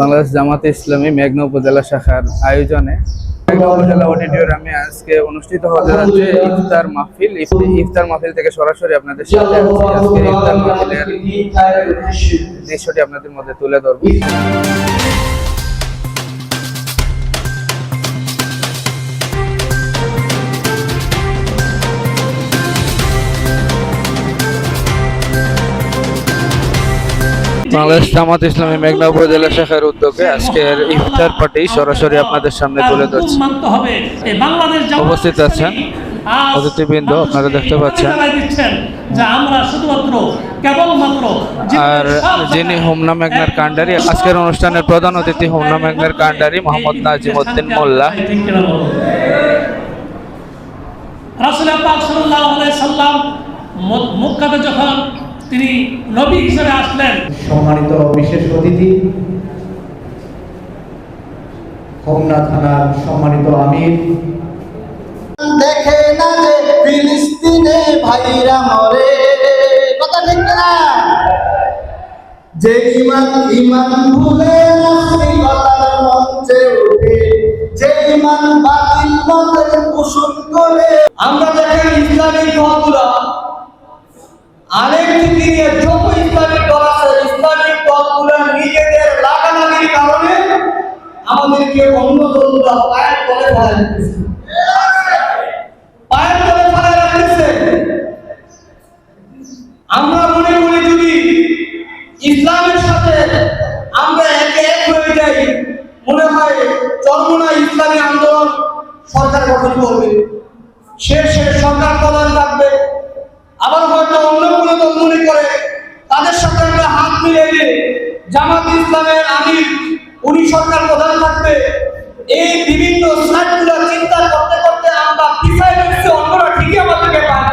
বাংলাদেশ জামাতে ইসলামী মেঘনা উপজেলা শাখার আয়োজনে। উপজেলা আজকে অনুষ্ঠিত ইফতার ইফতার থেকে সরাসরি আপনাদের ইফতার দৃশ্যটি আপনাদের মধ্যে তুলে ধরবো। বাংলাদেশ জামাত ইসলামী মেঘনা উপজেলা শাখার উদ্যোগে আজকের ইফতার পার্টি সরাসরি আপনাদের সামনে তুলে ধরছি উপস্থিত আছেন অতিথিবৃন্দ, আপনারা দেখতে পাচ্ছেন। আর যিনি হোমনা মেঘনার কান্ডারি আজকের অনুষ্ঠানের প্রধান অতিথি হোমনা মেঘনার কান্ডারি মোহাম্মদ নাজিম উদ্দিন মোল্লা রাসুল সাল্লাম মক্কাতে যখন তিনি নবী হিসেবে আসলেন। সম্মানিত বিশেষ অতিথি হোমনা থানার সম্মানিত আমির। দেখে না যে ফিলিস্তিনে ভাইরা মরে কথা ঠিক না? যে ইমান ইমান ভুলে নাস্তিকতার মঞ্চে ওঠে যে ইমান বাতিল মতের পোষণ করে আমরা দেখেন পায়ের তলে ফেলা দিতেছে পায়ের তলে ফেলা রাখতেছে আমরা মনে করি যদি ইসলামের সাথে আমরা একে এক হয়ে যাই মনে হয় চরমনা ইসলামী আন্দোলন সরকার গঠন করবে সে সে সরকার প্রধান থাকবে আবার হয়তো অন্য কোনো দল মনে করে তাদের সাথে আমরা হাত মিলিয়ে দিয়ে জামাত ইসলামের আমির উনি সরকার প্রধান থাকবে এই বিভিন্ন সাইটগুলো চিন্তা করতে করতে আমরা পিছাই রয়েছি অন্যরা ঠিকই আমাদেরকে পার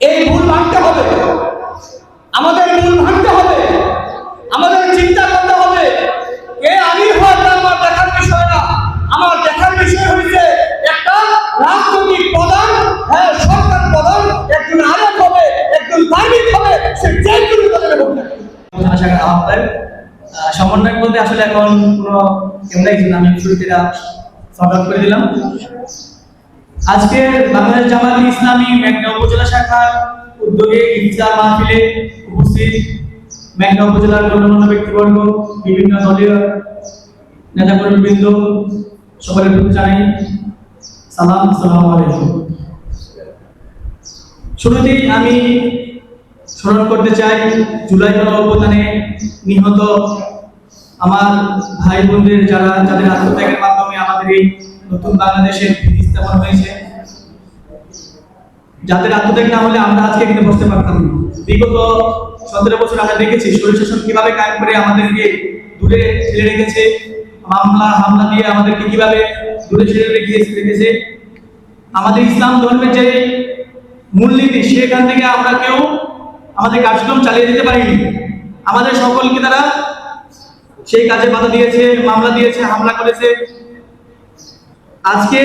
এই ভুল ভাঙতে হবে। আমাদের ভুল ভাঙতে হবে। আমাদের চিন্তা করতে হবে। কে আমির হওয়ার আমার দেখার বিষয় না। আমার দেখার বিষয় হয়েছে একটা রাজনৈতিক প্রধান হ্যাঁ সরকার প্রধান একজন আলেম হবে একজন ধার্মিক হবে সে যে কোনো দলের হোক না কেন। আলোচনা শাখার আহ্বায়ক আহ, সমন্বয়ক বলতে আসলে এখন কোনো নাই কিন্তু আমি শুরুতে করে দিলাম। আজকে বাংলাদেশ ইসলামী মেঘনা উপজেলা শাখার উদ্যোগে ইফতার মাহফিলে উপস্থিত মেঘনা উপজেলার গণ্যমান্য ব্যক্তিবর্গ, বিভিন্ন দলীয় প্রতি জানাই। সালাম আলাইকুম। শুরুতেই আমি স্মরণ করতে চাই, জুলাই গণ অভ্যুত্থানে নিহত আমার ভাই বোনদের যারা, যাদের আত্মত্যাগের মাধ্যমে আমাদের এই নতুন বাংলাদেশের ভিত্তি স্থাপন হয়েছে, যাদের আত্মত্যাগ না হলে আমরা আজকে এখানে বসতে পারতাম না। বিগত সতেরো বছর আমরা দেখেছি শরীর শাসন কীভাবে কায়েম করে আমাদেরকে দূরে ঠেলে রেখেছে, মামলা, হামলা দিয়ে আমাদেরকে কীভাবে দূরে ঠেলে রেখেছে রেখেছে। আমাদের ইসলাম ধর্মের যে মূলনীতি, সেখান থেকে আমরা কেউ আমাদের কার্যক্রম চালিয়ে যেতে পারিনি। আমাদের সকলকে তারা সেই কাজে বাধা দিয়েছে, মামলা দিয়েছে, হামলা করেছে। আজকে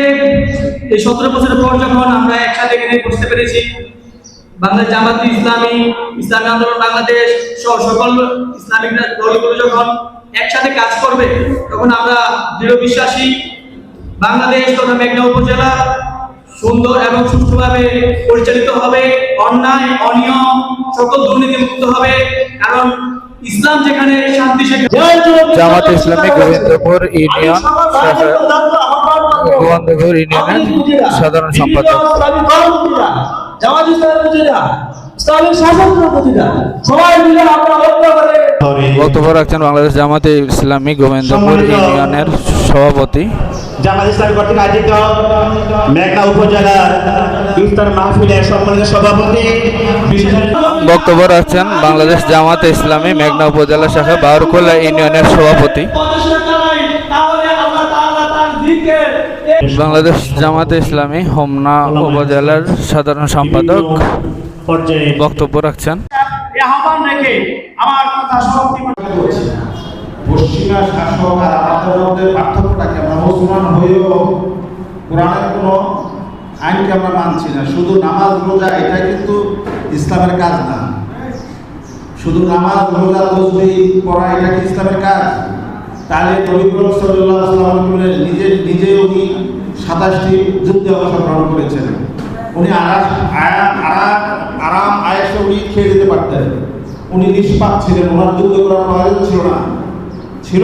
এই সতেরো বছর পর যখন আমরা একসাথে এখানে বসতে পেরেছি, বাংলাদেশ জামাত ইসলামী ইসলামী আন্দোলন বাংলাদেশ সহ সকল ইসলামিক দলগুলো যখন একসাথে কাজ করবে, তখন আমরা দৃঢ় বিশ্বাসী বাংলাদেশ তথা মেঘনা উপজেলা সুন্দর এবং সুষ্ঠুভাবে পরিচালিত হবে, অন্যায়, অনিয়ম, সকল দুর্নীতি মুক্ত হবে। কারণ ইসলাম যেখানে শান্তি সেখানে। জামাত ইসলামী গোবিন্দপুর ইউনিয়ন গোবিন্দপুর ইউনিয়নের সাধারণ সম্পাদক। জামাত বক্তব্য রাখছেন বাংলাদেশ জামাতে ইসলামী গোবিন্দপুর ইউনিয়নের সভাপতি জামাত ইসলামী কর্তৃক আয়োজিত মেঘনা উপজেলা ইফতার মাহফিলের সম্মানিত সভাপতি বক্তব্য রাখছেন বাংলাদেশ জামাতে ইসলামী মেঘনা উপজেলা শাখা বাউরকোলা ইউনিয়নের সভাপতি। বাংলাদেশ জামাতে ইসলামী হোমনা উপজেলার সাধারণ সম্পাদক বক্তব্য রাখছেন। আহ্বান রেখে আমার কথা সমাপ্তি পশ্চিমা শাসক আর আমাদের মধ্যে পার্থক্যটা কি আমরা মুসলমান হয়েও কোরআনের কোনো আইনকে আমরা মানছি না। শুধু নামাজ, রোজা এটা কিন্তু ইসলামের কাজ না। শুধু নামাজ, রোজা, তসবি পড়া, এটা কি ইসলামের কাজ? তাহলে নবী করিম সাল্লাল্লাহু আলাইহি নিজে নিজে উনি সাতাশটি যুদ্ধে অংশগ্রহণ করেছেন। উনি আরাম আরাম আরাম আয়েসে উনি খেয়ে যেতে পারতেন। উনি নিষ্পাপ ছিলেন। ওনার যুদ্ধ করার প্রয়োজন ছিল না। ছিল?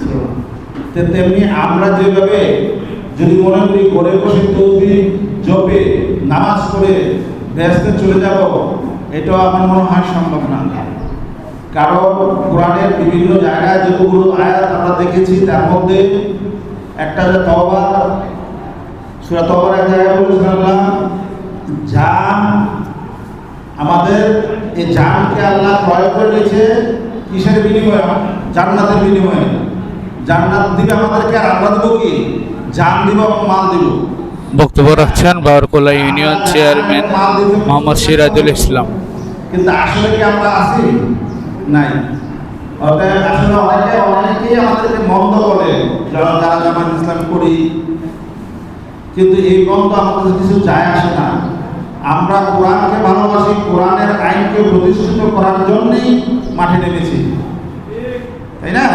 ছিল না। তেমনি আমরা যেভাবে যদি মনে করি ঘরে বসে তসবি জপে, নামাজ পড়ে ব্যস্তে চলে যাব, এটাও আমার মনে হয় সম্ভব না। কারণ কোরআনের বিভিন্ন জায়গায় যতগুলো আয়াত আমরা দেখেছি, তার মধ্যে একটা যে তওবা, সূরা তওবার এক জায়গায় আল্লাহ জান আমাদের, এই জানকে আল্লাহ ক্রয় করে নিয়েছে কিসের বিনিময়ে? জান্নাতের বিনিময়ে। জান্নাত দিবে আমাদেরকে আর আমরা দেবো কি? জান দিব এবং মাল দিব। বক্তব্য রাখছেন বারকোলা ইউনিয়ন চেয়ারম্যান মোহাম্মদ সিরাজুল ইসলাম। কিন্তু আসলে কি আমরা আছি? নাই। অতএব আসলে অনেকে অনেকেই আমাদেরকে মন্দ বলে। যারা যারা জামাত ইসলাম করি কিন্তু এই মন্দ আমাদের কিছু যায় আসে না। আমরা কোরআনকে ভালোবাসি কোরআনের আইনকে প্রতিষ্ঠিত করার জন্যই মাঠে নেমেছি। তাই না?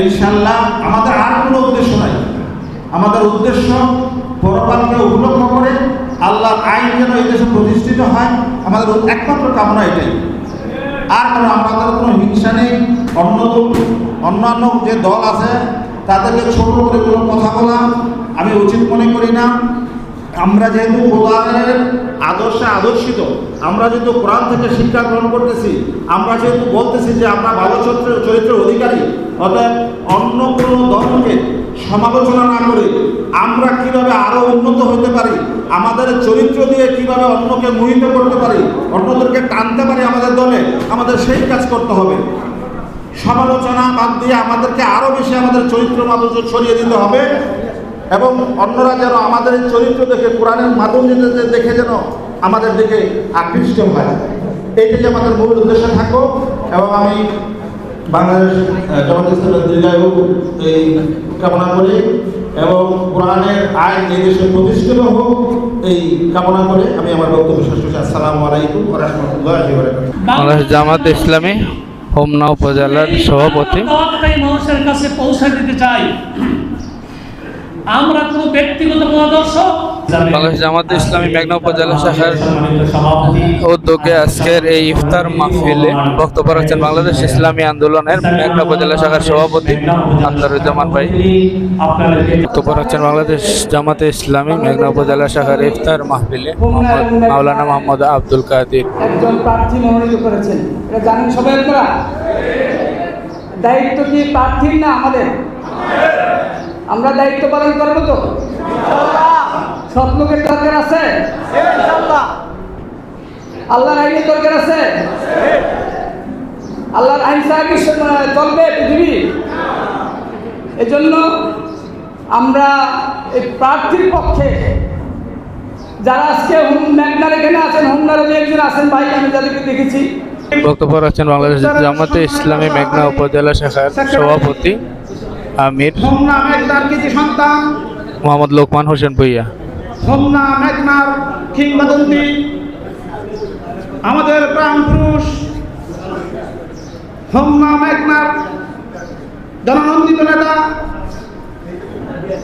ইনশাল্লাহ আমাদের আর কোনো উদ্দেশ্য নাই। আমাদের উদ্দেশ্য পরকালকে উপলক্ষ করে আল্লাহর আইন যেন এই দেশে প্রতিষ্ঠিত হয়, আমাদের একমাত্র কামনা এটাই। আর কোনো আমাদের কোনো হিংসা নেই, অন্য অন্যান্য যে দল আছে, তাদেরকে ছোট করে কোনো কথা বলা আমি উচিত মনে করি না। আমরা যেহেতু কোরআনের আদর্শে আদর্শিত, আমরা যেহেতু কোরআন থেকে শিক্ষা গ্রহণ করতেছি, আমরা যেহেতু বলতেছি যে আমরা ভালো চরিত্র চরিত্রের অধিকারী অতএব অন্য কোনো দলকে সমালোচনা না করে আমরা কীভাবে আরও উন্নত হতে পারি? আমাদের চরিত্র দিয়ে কীভাবে অন্যকে মোহিত করতে পারি? অন্যদেরকে টানতে পারি আমাদের দলে? আমাদের সেই কাজ করতে হবে। সমালোচনা বাদ দিয়ে আমাদেরকে আরও বেশি আমাদের চরিত্র মাধুর্য ছড়িয়ে দিতে হবে এবং অন্যরা যেন আমাদের এই চরিত্র দেখে, কোরআনের মাধুর্য দেখে যেন আমাদের দিকে আকৃষ্ট হয়। এইটাই আমাদের মূল উদ্দেশ্য থাকো এবং আমি বাংলাদেশ জামাত ইসলামের দীর্ঘায়ু এই কামনা করে এবং কোরআনের আইন এই দেশে প্রতিষ্ঠিত হোক এই কামনা করে আমি আমার বক্তব্য শেষ করছি। আসসালামু আলাইকুম রহমতুল্লাহ বাংলাদেশ জামাত ইসলামী হোমনা উপজেলার সভাপতি। কাছে পৌঁছে দিতে চাই। আমরা কোনো ব্যক্তিগত মতাদর্শ বাংলাদেশ জামাত ইসলামী মেঘনা উপজেলা শাখার উদ্যোগে আজকের এই ইফতার মাহফিলে বক্তব্য রাখছেন বাংলাদেশ ইসলামী আন্দোলনের মেঘনা উপজেলা শাখার সভাপতি আখতারুজ্জামান ভাই। বক্তব্য রাখছেন বাংলাদেশ জামাতে ইসলামী মেঘনা উপজেলা শাখার ইফতার মাহফিলে মোহাম্মদ মাওলানা মোহাম্মদ আব্দুল কাদির। একজন প্রার্থী মনোনীত করেছেন। এটা জানেন সবাই আপনারা? দায়িত্ব কি প্রার্থীর না আমাদের? আমরা দায়িত্ব পালন করব তো? সব লোকের দরকার আছে? আল্লাহর আইনের দরকার আছে? আল্লাহর আইন ছাড়া কি স- চলবে পৃথিবী? এজন্য আমরা এই প্রার্থীর পক্ষে যারা আজকে ম্যাগনার এখানে আছেন হোমনার একজন আছেন, ভাই, আমি যাদেরকে দেখেছি। বক্তব্য রাখছেন বাংলাদেশ জামাতে ইসলামী মেঘনা উপজেলা শাখার সভাপতি আমির। হোমনা মেঘনার কৃতি সন্তান? মোহাম্মদ লোকমান হোসেন ভুইয়া। হোমনা মেঘনার কিংবদন্তি। আমাদের প্রাণ পুরুষ। হোমনা মেঘনার জননন্দিত নেতা।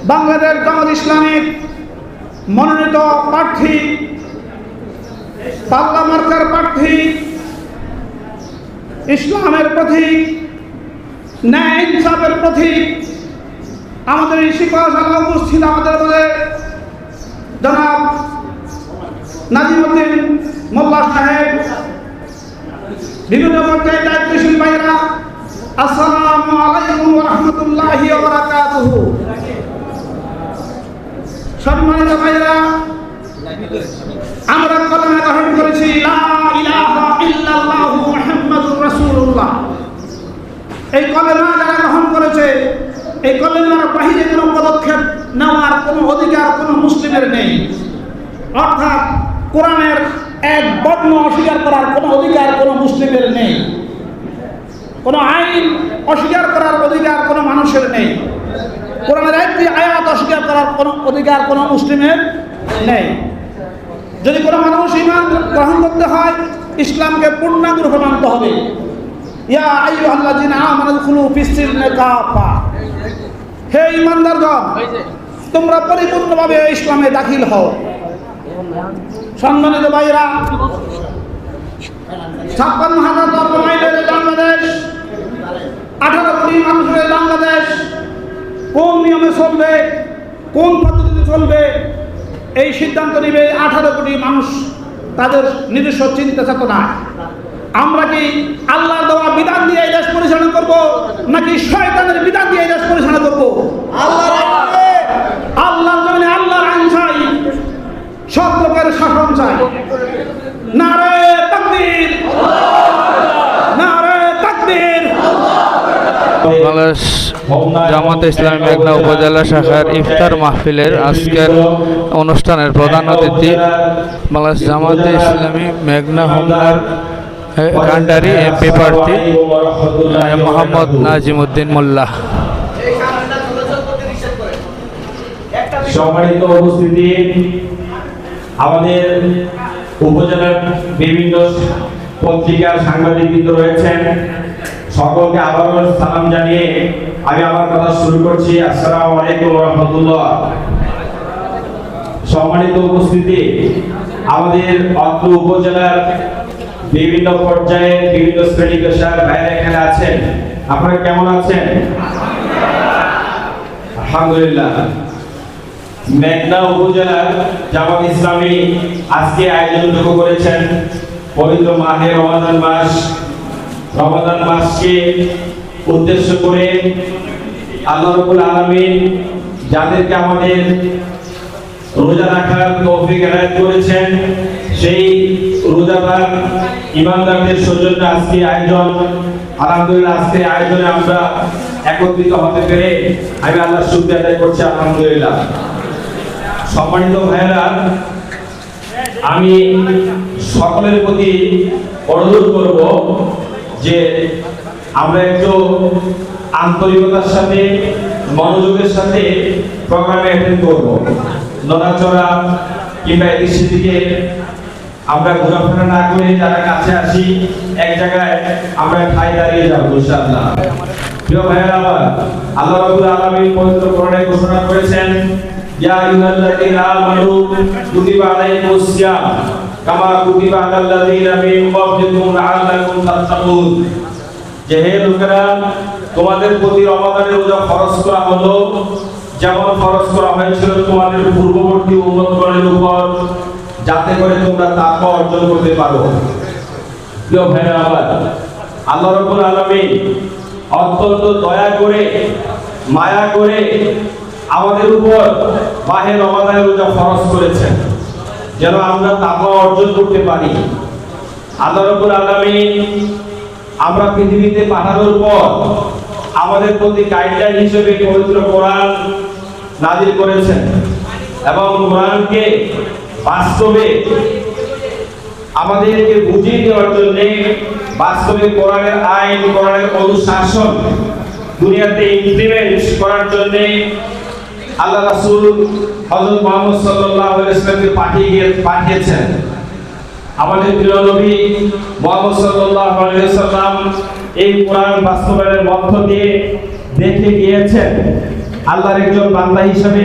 বাংলাদেশ জামাত ইসলামিক মনোনীত প্রার্থী। পাল্লা মার্কার প্রার্থী। ইসলামের প্রতীক। ন্যায় ইনসাফের প্রতীক। আমাদের এই শিক্ষাশালা উপস্থিত আমাদের মধ্যে জনাব নাজিমুদ্দিন মোল্লা সাহেব, বিভিন্ন পর্যায়ে দায়িত্বশীল ভাইরা আসসালামু আলাইকুম রহমতুল্লাহি সম্মানিত ভাইরা আমরা কলমে গ্রহণ করেছি, লা ইলাহা ইল্লাল্লাহু মুহাম্মাদুর রাসূলুল্লাহ। এই কলেমা যারা গ্রহণ করেছে, এই কলেমার বাহিরে কোনো পদক্ষেপ নেওয়ার কোনো অধিকার কোনো মুসলিমের নেই। অর্থাৎ কোরআনের এক বর্ণ অস্বীকার করার কোনো অধিকার কোনো মুসলিমের নেই। কোনো আইন অস্বীকার করার অধিকার কোনো মানুষের নেই। কোরআনের একটি আয়াত অস্বীকার করার কোনো অধিকার কোনো মুসলিমের নেই। যদি কোনো মানুষ ইমান গ্রহণ করতে হয়, ইসলামকে পূর্ণাঙ্গ রূপে মানতে হবে। ইয়া আইয়ুহাল্লাযিনা আমানু খুলু ফিস-সিলমি কাফা। হে ইমানদারগণ তোমরা পরিপূর্ণভাবে ইসলামে দাখিল হও। সম্মানিত ভাইরা ছাপ্পান্ন হাজার বর্গ মাইলের বাংলাদেশ আঠারো কোটি মানুষের বাংলাদেশ কোন নিয়মে চলবে কোন পদ্ধতিতে চলবে এই সিদ্ধান্ত নেবে আঠারো কোটি মানুষ তাদের নিজস্ব চিন্তা চেতনা আমরা কি আল্লাহর দেওয়া বিধান দিয়ে এই দেশ পরিচালনা করব? নাকি শয়তানের বিধান দিয়ে এই দেশ পরিচালনা করব? আল্লাহর জন্য আল্লাহর আইন চাই। সব লোকের শাসন চাই। নারে তাকবীর। নারে তাকবীর। বাংলাদেশ জামাতে ইসলামী মেঘনা উপজেলা শাখার ইফতার মাহফিলের আজকের অনুষ্ঠানের প্রধান অতিথি বাংলাদেশ জামাতে ইসলামী মেঘনা হোমনার কান্ডারি এমপি প্রার্থী, মোহাম্মদ নাজিমুদ্দিন মোল্লা। সম্মানিত উপস্থিতি, আমাদের উপজেলার বিভিন্ন পত্রিকার সাংবাদিকবৃন্দ রয়েছেন। সকলকে আবারও সালাম জানিয়ে আমি আমার কথা শুরু করছি। আসসালামু আলাইকুম রহমতুল্লাহ। সম্মানিত উপস্থিতি, আমাদের অত্র উপজেলার বিভিন্ন পর্যায়ে বিভিন্ন শ্রেণি পেশার বাইরে এখানে আছেন। আপনারা কেমন আছেন? আলহামদুলিল্লাহ। মেঘনা উপজেলার জামাত ইসলামী আজকে আয়োজনযোগ্য করেছেন। পবিত্র মাহে রমাদান মাস। রমাদান মাসকে উদ্দেশ্য করে আল্লাহ রবুল আলমিন যাদেরকে আমাদের রোজা রাখার তৌফিক এনায়েত করেছেন সেই রোজাদার ইমানদারদের সৌজন্য আজকে আয়োজন, আলহামদুলিল্লাহ আজকে আয়োজনে আমরা একত্রিত হতে পেরে আমি আল্লাহ শুক্রিয়া আদায় করছি, আলহামদুলিল্লাহ। সম্মানিত ভাইয়েরা, আমি সকলের প্রতি অনুরোধ করব যে আমরা একটু আন্তরিকতার সাথে, মনোযোগের সাথে প্রোগ্রামে অ্যাটেন্ড করব। নড়াচড়া কিংবা এদিক সেদিকে আমরা ঘোরাফেরা না করে যারা কাছে আসি, এক জায়গায় আমরা ঠাই দাঁড়িয়ে যাব, ইনশাআল্লাহ। প্রিয় ভাইয়েরা আমার আল্লাহ রাব্বুল আলামিন পবিত্র কোরআনে ঘোষণা করেছেন, ইয়া আইয়ুহাল্লাযীনা আমানু কুতিবা আলাইকুমুস সিয়াম, কামা কুতিবা আলাল্লাযীনা মিন ক্বাবলিকুম লাআল্লাকুম তাত্তাকুন। যে হে লোকেরা, তোমাদের প্রতি রমাদানের রোজা ফরজ করা হলো, যেমন ফরজ করা হয়েছিল তোমাদের পূর্ববর্তী উম্মতগণের উপর। যাতে করে তোমরা তাকওয়া অর্জন করতে পারো। প্রিয় ভাইরা আমার আল্লাহ রাব্বুল আলামিন অত্যন্ত দয়া করে, মায়া করে আমাদের উপর মাহে রমাদানের রোজা ফরজ করেছেন, যেন আমরা তাকওয়া অর্জন করতে পারি। আল্লাহ রাব্বুল আলামিন আমরা পৃথিবীতে পাঠানোর পর আমাদের প্রতি গাইডলাইন হিসেবে পবিত্র কোরআন নাজিল করেছেন এবং কোরআনকে বাস্তবে আমাদেরকে বুঝিয়ে দেওয়ার জন্য বাস্তবে কোরআনের আইন, কোরআনের অনুশাসন, দুনিয়াতে ইমপ্লিমেন্ট করার জন্য আল্লাহ রাসূল হযরত মুহাম্মদ সাল্লাল্লাহু আলাইহি ওয়াসাল্লামকে পাঠিয়ে গিয়ে- পাঠিয়েছেন। আমাদের প্রিয় নবী মুহাম্মদ সাল্লাল্লাহু আলাইহি ওয়াসাল্লাম এই কোরআন বাস্তবায়নের মধ্য দিয়ে দেখে গিয়েছেন আল্লাহর একজন বান্দা হিসেবে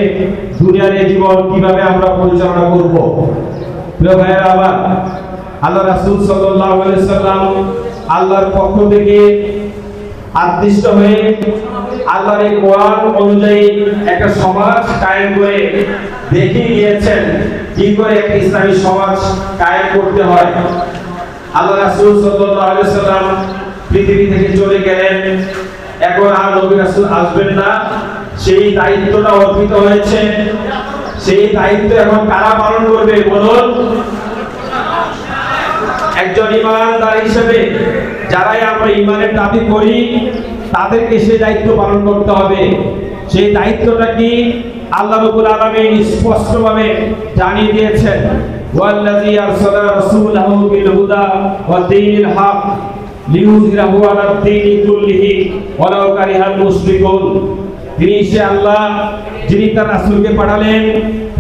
দুনিয়ার এই জীবন কীভাবে আমরা পরিচালনা করব? প্রিয় ভাইয়েরা আমার আল্লাহ রাসূল সাল্লাল্লাহু আলাইহি ওয়াসাল্লাম আল্লাহর পক্ষ থেকে আদিষ্ট হয়ে আল্লাহর এই কোরআন অনুযায়ী একটা সমাজ কায়েম করে দেখিয়ে গিয়েছেন কি করে একটা ইসলামী সমাজ কায়েম করতে হয়। আল্লাহ রাসূল সাল্লাল্লাহু আলাইহি সাল্লাম পৃথিবী থেকে চলে গেলেন। এখন আর নবী রাসূল আসবেন না। সেই দায়িত্বটা অর্পিত হয়েছে। সেই দায়িত্ব এখন কারা পালন করবে, বলুন? একজন ইমানদার হিসেবে যারাই আমরা ইমানের দাবি করি, তাদেরকে সেই দায়িত্ব পালন করতে হবে। সেই দায়িত্বটা কি? আল্লাহ রাব্বুল আলামিন স্পষ্টভাবে জানিয়ে দিয়েছেন, ওয়াল্লাযী আরসালা রাসূলাহু বিল হুদা ওয়া দীনিল হক লিইয়ুযহিরাহু আলা দ্বীনি কুল্লিহি ওয়ালাউ কারিহাল মুশরিকুন। তিনি সে আল্লাহ যিনি তার রাসূলকে পাঠালেন,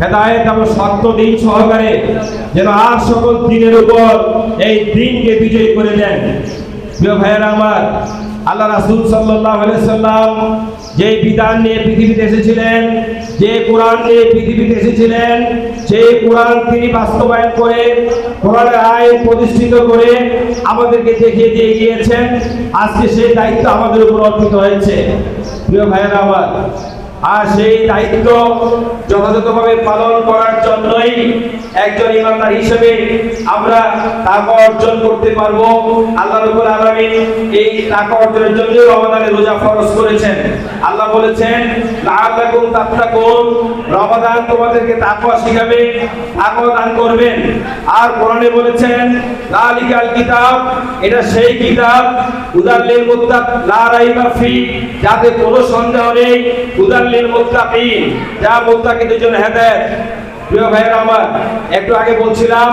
হেদায়েত এবং সত্য দিন সহকারে যেন আর সকল দিনের উপর এই দিনকে বিজয়ী করে দেন। প্রিয় ভাইয়েরা আমার, আল্লাহ রাসূল আলাইহি সাল্লাম যে বিধান নিয়ে পৃথিবীতে এসেছিলেন, যে কোরআন নিয়ে পৃথিবীতে এসেছিলেন, সেই কোরআন তিনি বাস্তবায়ন করে, কোরআনের আইন প্রতিষ্ঠিত করে আমাদেরকে দেখিয়ে দিয়ে গিয়েছেন। আজকে সেই দায়িত্ব আমাদের উপর অর্পিত হয়েছে। প্রিয় ভাইয়েরা আমার আর সেই দায়িত্ব যথাযথভাবে পালন করার জন্যই একজন ইমানদার হিসেবে আমরা টাকা অর্জন করতে পারব। আল্লাহর উপর আলামিন এই টাকা অর্জনের জন্য রমাদানে রোজা ফরজ করেছেন। আল্লাহ বলেছেন, লাআল্লাকুম তাত্তাকুন। রমাদান তোমাদেরকে তাকওয়া শিখাবে, তাকওয়া দান করবেন। আর কোরআনে বলেছেন, লালিকাল কিতাব। এটা সেই কিতাব উদাল্লিল মুত্তাক, লা রাইবা ফি। যাতে কোনো সন্দেহ নেই জন্য আমার, একটু আগে বলছিলাম,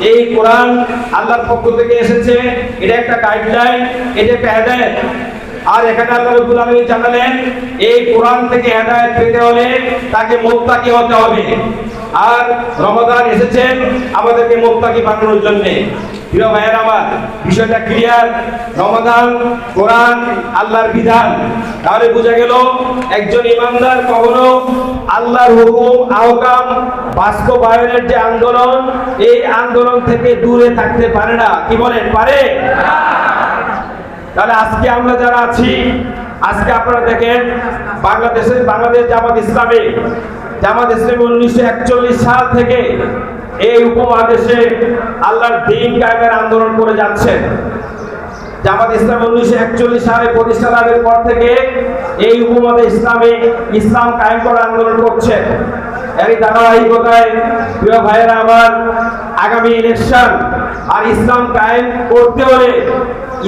এই কোরআন আল্লাহর পক্ষ থেকে এসেছে। এটা একটা গাইডলাইন এটা একটা হেদায়েত। আর এখানে আল্লাহ রাব্বুল আলামিন জানালেন এই কোরআন থেকে হেদায়েত পেতে হলে তাকে মুত্তাকি হতে হবে। আর রমাদান এসেছেন আমাদেরকে মুত্তাকি বানানোর জন্য। প্রিয় ভাইয়ের আমার, বিষয়টা ক্লিয়ার রমাদান, কোরআন, আল্লাহর বিধান। তাহলে বোঝা গেল, একজন ইমানদার কখনো আল্লাহর হুকুম, আহকাম বাস্তবায়নের যে আন্দোলন, এই আন্দোলন থেকে দূরে থাকতে পারে না। কি বলেন? পারে? তাহলে আজকে আমরা যারা আছি, আজকে আপনারা দেখেন বাংলাদেশের বাংলাদেশ জামাত ইসলামী জামাত ইসলামী উনিশশো একচল্লিশ সাল থেকে এই উপমহাদেশে আল্লাহর দিন কায়েমের আন্দোলন করে যাচ্ছেন জামাত ইসলাম উনিশশো একচল্লিশ সালে প্রতিষ্ঠা লাভের পর থেকে এই উপমহাদেশ ইসলামে ইসলাম কায়েম করার আন্দোলন করছে। এরই ধারাবাহিকতায় প্রিয় ভাইয়েরা, আমার আগামী ইলেকশন আর ইসলাম কায়েম করতে হলে,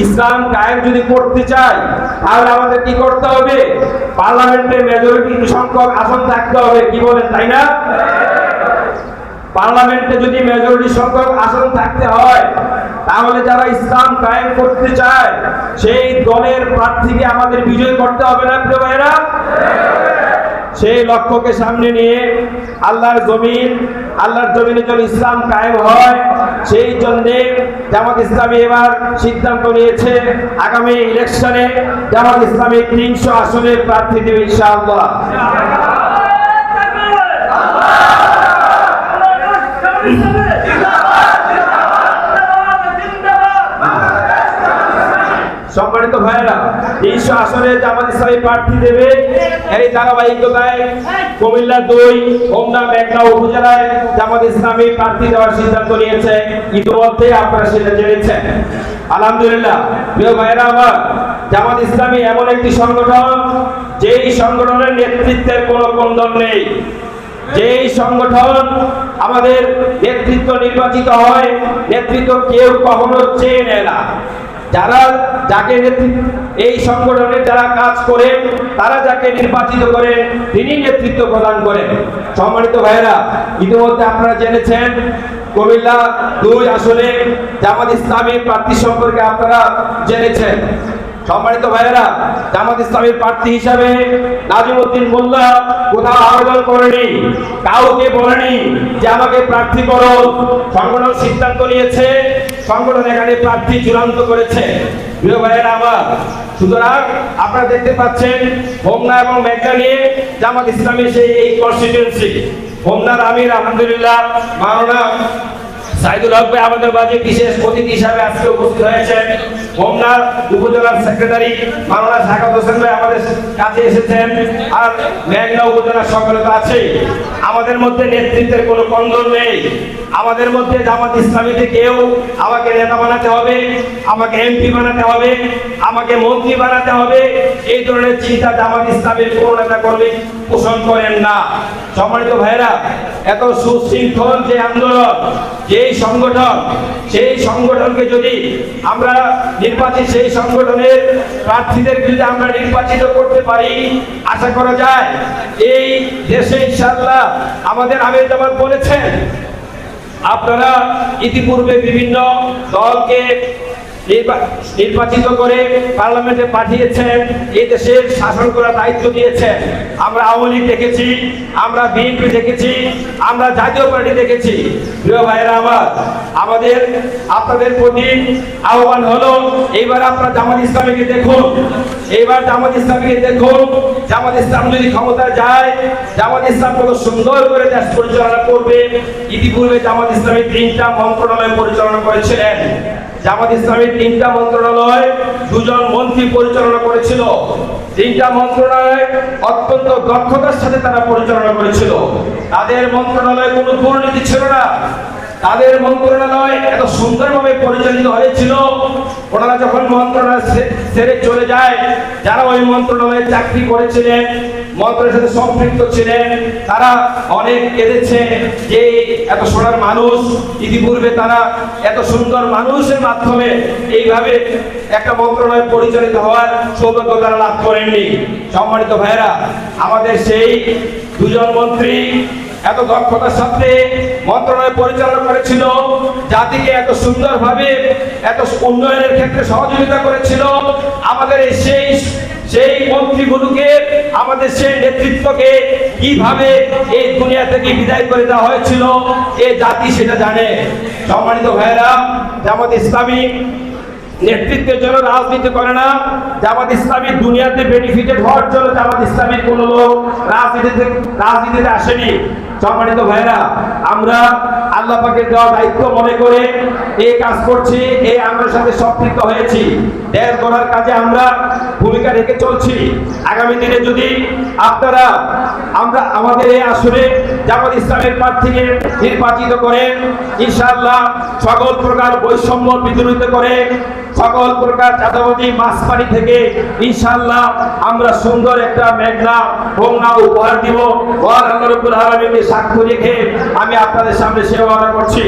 ইসলাম কায়েম যদি করতে চাই, তাহলে আমাদের কি করতে হবে? পার্লামেন্টে মেজরিটি সংখ্যক আসন থাকতে হবে, কি বলেন, তাই না? পার্লামেন্টে যদি মেজরিটি সংখ্যক আসন থাকতে হয়, তাহলে যারা ইসলাম কায়েম করতে চায়, সেই দলের প্রার্থীকে আমাদের বিজয় করতে হবে না, প্রিয় ভাইরা সেই লক্ষ্যকে সামনে নিয়ে আল্লাহর জমিন, আল্লাহর জমিনে যেন ইসলাম কায়েম হয়, সেই জন্যে জামাত ইসলামী এবার সিদ্ধান্ত নিয়েছে, আগামী ইলেকশনে জামাত ইসলামী তিনশো আসনের প্রার্থী দেবে ইনশাআল্লাহ। সম্মানিত ভাইয়েরা তিনশো আসনে জামাত ইসলামী প্রার্থী দেবে, এই ধারাবাহিকতায় কুমিল্লা দুই, হোমনা মেঘনা উপজেলায় জামাত ইসলামী প্রার্থী দেওয়ার সিদ্ধান্ত নিয়েছে, ইতিমধ্যে আপনারা সেটা জেনেছেন। আলহামদুলিল্লাহ, প্রিয় ভাইয়েরা আমার জামাত ইসলামী এমন একটি সংগঠন, যেই সংগঠনের নেতৃত্বের কোনো কন্দন নেই। যেই সংগঠন আমাদের নেতৃত্ব নির্বাচিত হয়, নেতৃত্ব কেউ কখনো চেয়ে নেয় না। যারা যাকে এই সংগঠনে যারা কাজ করেন তারা যাকে নির্বাচিত করেন তিনি নেতৃত্ব প্রদান করেন। সম্মানিত ভাইয়েরা, ইতিমধ্যে আপনারা জেনেছেন, কুমিল্লা দুই আসনে জামাত ইসলামী প্রার্থী সম্পর্কে আপনারা জেনেছেন। সম্মানিত ভাইয়েরা, জামাত ইসলামের প্রার্থী হিসাবে নাজিমুদ্দিন মোল্লা কোথাও আবেদন করেনি, কাউকে বলেনি যে আমাকে প্রার্থী করো। সংগঠন সিদ্ধান্ত নিয়েছে সংগঠন এখানে প্রার্থী চূড়ান্ত করেছে। প্রিয় ভাইয়েরা আমার, সুতরাং আপনারা দেখতে পাচ্ছেন হোমনা এবং মেঘনা নিয়ে জামাত ইসলামের সেই এই কনস্টিটিউয়েন্সি হোমনার আমির, আলহামদুলিল্লাহ, মাওলানা সাইদুল হক ভাই আমাদের মাঝে বিশেষ অতিথি হিসাবে আজকে উপস্থিত হয়েছেন। হোমনার উপজেলার সেক্রেটারি মাওলানা সাকাত হোসেন ভাই আমাদের কাছে এসেছেন আর মেঘনা উপজেলার সকলে তো আছেই আমাদের মধ্যে নেতৃত্বের কোনো কন্দল নেই। আমাদের মধ্যে জামাত ইসলামীতে কেউ আমাকে নেতা বানাতে হবে, আমাকে এমপি বানাতে হবে, আমাকে মন্ত্রী বানাতে হবে। এই ধরনের চিন্তা জামাত ইসলামের কোনো নেতা কর্মী পোষণ করেন না। সম্মানিত ভাইরা এত সুশৃঙ্খল যে আন্দোলন, যেই সংগঠন, সেই সংগঠনকে যদি আমরা নির্বাচিত, সেই সংগঠনের প্রার্থীদের যদি আমরা নির্বাচিত করতে পারি, আশা করা যায় এই দেশে ইনশাআল্লাহ আমাদের আমির জামাত বলেছেন, আপনারা ইতিপূর্বে বিভিন্ন দলকে নির্বাচিত করে পার্লামেন্টে পাঠিয়েছেন। এই দেশের শাসন করার দায়িত্ব দিয়েছেন। আমরা আওয়ামী লীগ দেখেছি, আমরা বিএনপি দেখেছি, আমরা জাতীয় পার্টি দেখেছি। প্রিয় ভাইয়েরা আমার, আমাদের, আপনাদের প্রতি আহ্বান হলো, এইবার আপনারা জামাত ইসলামীকে দেখুন। এইবার জামাত ইসলামীকে দেখুন। জামাত ইসলাম যদি ক্ষমতা যায়, জামাত ইসলাম কত সুন্দর করে দেশ পরিচালনা করবে। ইতিপূর্বে জামাত ইসলামী তিনটা মন্ত্রণালয় পরিচালনা করেছিলেন। জামাত ইসলামের তিনটা মন্ত্রণালয় দুজন মন্ত্রী পরিচালনা করেছিল। তিনটা মন্ত্রণালয় অত্যন্ত দক্ষতার সাথে তারা পরিচালনা করেছিল। তাদের মন্ত্রণালয়ে কোনো দুর্নীতি ছিল না। তাদের মন্ত্রণালয় এত সুন্দরভাবে পরিচালিত হয়েছিল। ওনারা যখন মন্ত্রণালয় ছেড়ে চলে যায়, যারা ওই মন্ত্রণালয়ে চাকরি করেছিলেন মন্ত্রের সাথে সম্পৃক্ত ছিলেন। তারা অনেক কেঁদেছে যে এত সোনার মানুষ, ইতিপূর্বে তারা এত সুন্দর মানুষের মাধ্যমে এইভাবে একটা মন্ত্রণালয় পরিচালিত হওয়ার সৌভাগ্য তারা লাভ করেননি। সম্মানিত ভাইয়েরা, আমাদের সেই দুজন মন্ত্রী এত দক্ষতার সাথে মন্ত্রণালয় পরিচালনা করেছিল, জাতিকে এত সুন্দরভাবে, এত উন্নয়নের ক্ষেত্রে সহযোগিতা করেছিল। আমাদের সেই সেই মন্ত্রীগুলোকে, আমাদের সেই নেতৃত্বকে কীভাবে এই দুনিয়া থেকে বিদায় করে দেওয়া হয়েছিল, এ জাতি সেটা জানে। সম্মানিত ভাইয়েরা, জামাত ইসলামী নেতৃত্বের জন্য রাজনীতি করে না। জামাত ইসলামী দুনিয়াতে বেনিফিটেড হওয়ার জন্য জামাত ইসলামীর কোনো লোক রাজনীতিতে রাজনীতিতে আসেনি। সম্মানিত ভাইরা আমরা আল্লাহ পাকের দেওয়া দায়িত্ব মনে করে এই কাজ করছি এই আমরা সাথে সম্পৃক্ত হয়েছি। দেশ গড়ার কাজে আমরা ভূমিকা রেখে চলছি। আগামী দিনে যদি আপনারা, আমরা আমাদের এই আসরে জামাত ইসলামের প্রার্থীকে নির্বাচিত করেন ইনশাআল্লাহ সকল প্রকার বৈষম্য বিদ্রোহিত করে, সকল প্রকার চাঁদাবাজি মাছপানি থেকে ইনশাআল্লাহ আমরা সুন্দর একটা মেঘনা হোমনা উপহার দিব। মহান আল্লাহ রব্বুল আলামিনকে সাক্ষ্য রেখে আমি আপনাদের সামনে সেবা করছি